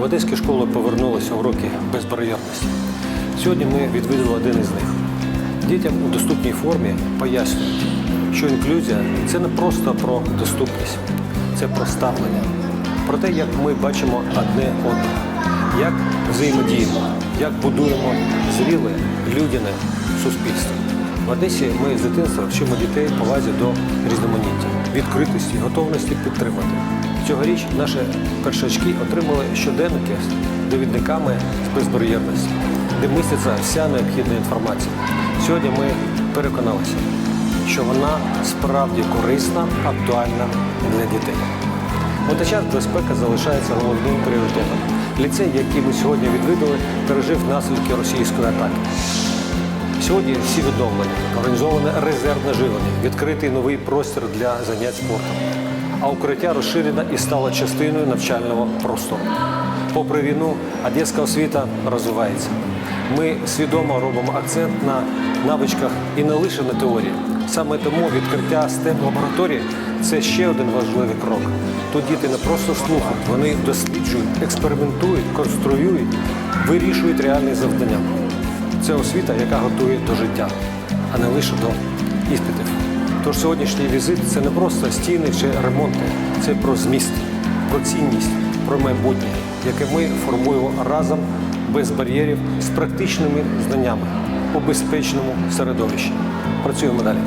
В одеські школи повернулися уроки безбар'єрності. Сьогодні ми відвідали один із них. Дітям у доступній формі пояснюють, що інклюзія це не просто про доступність, це про ставлення, про те, як ми бачимо одне одного, як взаємодіємо, як будуємо зріле, людяне суспільство. В Одесі ми з дитинства вчимо дітей повазі до різноманіття, відкритості, готовності підтримати. Цьогоріч наші першачки отримали щоденники з довідниками з безбар'єрності, де міститься вся необхідна інформація. Сьогодні ми переконалися, що вона справді корисна, актуальна для дітей. Водночас безпека залишається головним пріоритетом. Ліцей, який ми сьогодні відвідали, пережив наслідки російської атаки. Сьогодні всі відновлені, організоване резервне живлення, відкритий новий простір для занять спортом. А укриття розширено і стало частиною навчального простору. Попри війну, одеська освіта розвивається. Ми свідомо робимо акцент на навичках і не лише на теорії. Саме тому відкриття stem лабораторії це ще один важливий крок. Тут діти не просто слухають, вони досліджують, експериментують, конструюють, вирішують реальні завдання. Це освіта, яка готує до життя, а не лише до іспитів. Тож сьогоднішній візит це не просто стіни чи ремонти, це про зміст, про цінність, про майбутнє, яке ми формуємо разом без бар'єрів з практичними знаннями у безпечному середовищі. Працюємо далі.